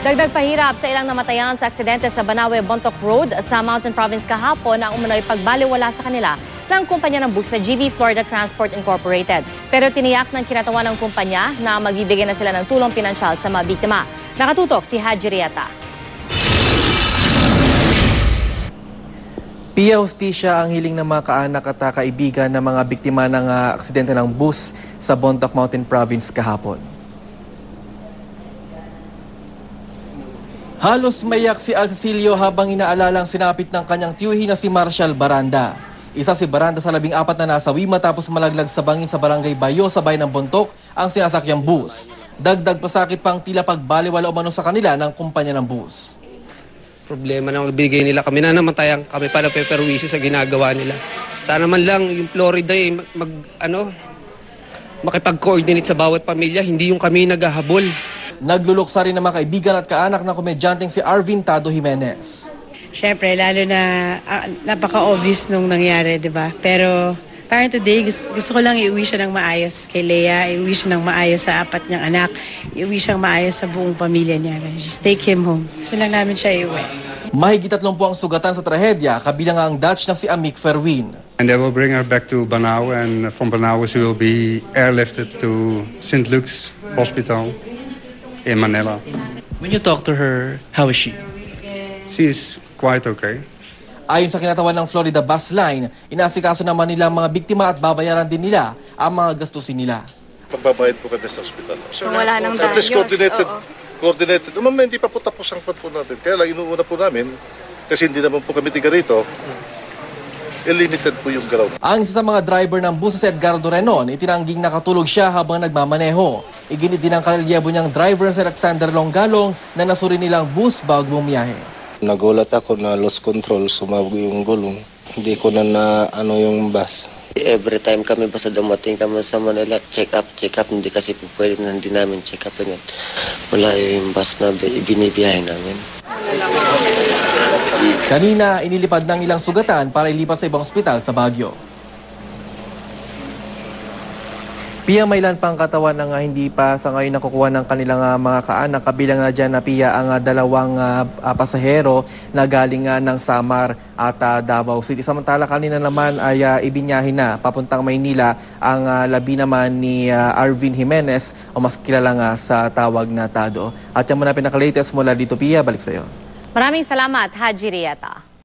Dagdag pahirap sa ilang namatayan sa aksidente sa Banawe Bontoc Road sa Mountain Province kahapon ang umano'y pagbaliwala sa kanila ng kumpanya ng bus na GV Florida Transport Incorporated. Pero tiniyak ng kinatawan ng kumpanya na magbibigay na sila ng tulong pinansyal sa mga biktima. Nakatutok si Haji Riata. Pia Hostisya ang hiling ng mga kaanak at kaibigan ng mga biktima ng ah, aksidente ng bus sa Bontoc Mountain Province kahapon. Halos mayak si Al Cecilio habang inaalalang sinapit ng kanyang tiyuhi na si Marshall Baranda. Isa si Baranda sa labing apat na nasawi matapos malaglag sa bangin sa barangay Bayo sa bayan ng Bontoc ang sinasakyang bus. Dagdag pasakit pang tila pagbaliwala umano sa kanila ng kumpanya ng bus. problema na magbigay nila kami na namatayan kami pa na peperwisyo sa ginagawa nila. Sana man lang yung Florida eh, mag, mag- ano, makipag-coordinate sa bawat pamilya, hindi yung kami naghahabol. Nagluluksa rin ng mga kaibigan at kaanak ng komedyanteng si Arvin Tado Jimenez. Siyempre, lalo na ah, napaka-obvious nung nangyari, di ba? Pero parang today, gusto, gusto ko lang iuwi siya ng maayos kay Leia, iuwi siya ng maayos sa apat niyang anak, iuwi siyang maayos sa buong pamilya niya. Just take him home. Gusto lang namin siya iuwi. Mahigit tatlong po ang sugatan sa trahedya, kabilang ang Dutch na si Amik Ferwin. And they will bring her back to Banau, and from Banau she will be airlifted to St. Luke's Hospital in Manila. When you talk to her, how is she? She is quite okay. Ayon sa kinatawan ng Florida Bus Line, inaasikaso naman nila ang mga biktima at babayaran din nila ang mga gastusin nila. Magbabayad po kami sa ospital. Kung wala nang At least coordinated. oo. Coordinated. Ma'am, hindi pa po tapos ang pan po natin. Kaya lang inuuna po namin, kasi hindi naman po kami tiga rito, limited po yung galaw. Ang isa sa mga driver ng bus si Edgardo Renon, itinangging nakatulog siya habang nagmamaneho. Iginit din ang kalalyebo niyang driver na si Alexander Longgalong na nasuri nilang bus bago bumiyahe. Nagulat ako na lost control, sumabog yung gulong. Hindi ko na na ano yung bus. Every time kami basta dumating kami sa Manila, check up, check up. Hindi kasi po pwede na hindi namin check up yun. Wala yung bus na bi- binibiyahe namin. Kanina, inilipad ng ilang sugatan para ilipas sa ibang ospital sa Baguio. Pia may ilan pang katawan na nga hindi pa sa ngayon nakukuha ng kanilang ah, mga kaanak. Kabilang na dyan na Pia ang ah, dalawang ah, pasahero na galing nga ng Samar at ah, Davao City. Samantala kanina naman ay ah, ibinyahin na papuntang Maynila ang ah, labi naman ni ah, Arvin Jimenez o mas kilala nga sa tawag na Tado. At yan muna pinaka-latest mula dito Pia, balik sa iyo. Maraming salamat, Haji Riata.